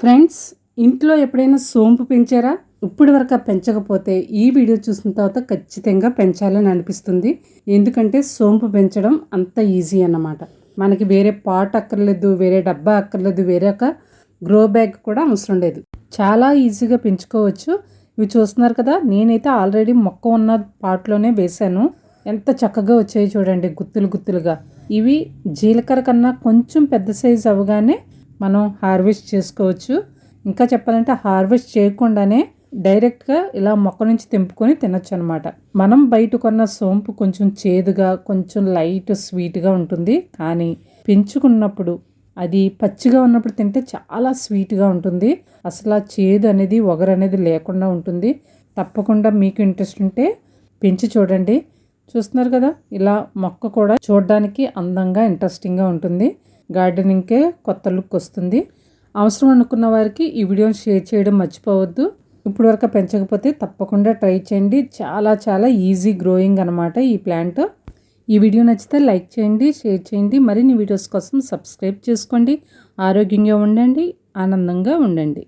Friends ఇంట్లో ఎప్పుడైనా సోంపు పెంచారా? ఇప్పటి వరకు పెంచకపోతే ఈ వీడియో చూసిన తర్వాత ఖచ్చితంగా పెంచాలని అనిపిస్తుంది. ఎందుకంటే సోంపు పెంచడం అంత ఈజీ అన్నమాట. మనకి వేరే పాట్ అక్కర్లేదు వేరే డబ్బా అక్కర్లేదు వేరే ఒక గ్రో బ్యాగ్ కూడా అవసరం లేదు. చాలా ఈజీగా పెంచుకోవచ్చు. ఇవి చూస్తున్నారు కదా నేనైతే ఆల్రెడీ మొక్క ఉన్న పాట్లోనే వేశాను. ఎంత చక్కగా వచ్చాయి చూడండి గుత్తులు గుత్తులుగా. ఇవి జీలకర్ర కన్నా కొంచెం పెద్ద సైజు అవగానే మనం హార్వెస్ట్ చేసుకోవచ్చు. ఇంకా చెప్పాలంటే హార్వెస్ట్ చేయకుండానే డైరెక్ట్గా ఇలా మొక్క నుంచి తెంపుకొని తినొచ్చు అనమాట మనం బయట కొన్న సోంపు కొంచెం చేదుగా కొంచెం లైట్ స్వీట్గా ఉంటుంది. కానీ పెంచుకున్నప్పుడు అది పచ్చిగా ఉన్నప్పుడు తింటే చాలా స్వీట్గా ఉంటుంది. అసలు ఆ చేదు అనేది ఒగరు అనేది లేకుండా ఉంటుంది. తప్పకుండా మీకు ఇంట్రెస్ట్ ఉంటే పెంచి చూడండి. చూస్తున్నారు కదా ఇలా మొక్క కూడా చూడడానికి అందంగా ఇంట్రెస్టింగ్గా ఉంటుంది. గార్డెనింగ్కే కొత్త లుక్ వస్తుంది. అవసరం అనుకున్న వారికి ఈ వీడియోని షేర్ చేయడం మర్చిపోవద్దు. ఇప్పుడు వరకు పెంచకపోతే తప్పకుండా ట్రై చేయండి. చాలా చాలా ఈజీ గ్రోయింగ్ అనమాట ఈ ప్లాంట్. ఈ వీడియో నచ్చితే లైక్ చేయండి షేర్ చేయండి మరిన్ని వీడియోస్ కోసం సబ్స్క్రైబ్ చేసుకోండి. ఆరోగ్యంగా ఉండండి ఆనందంగా ఉండండి.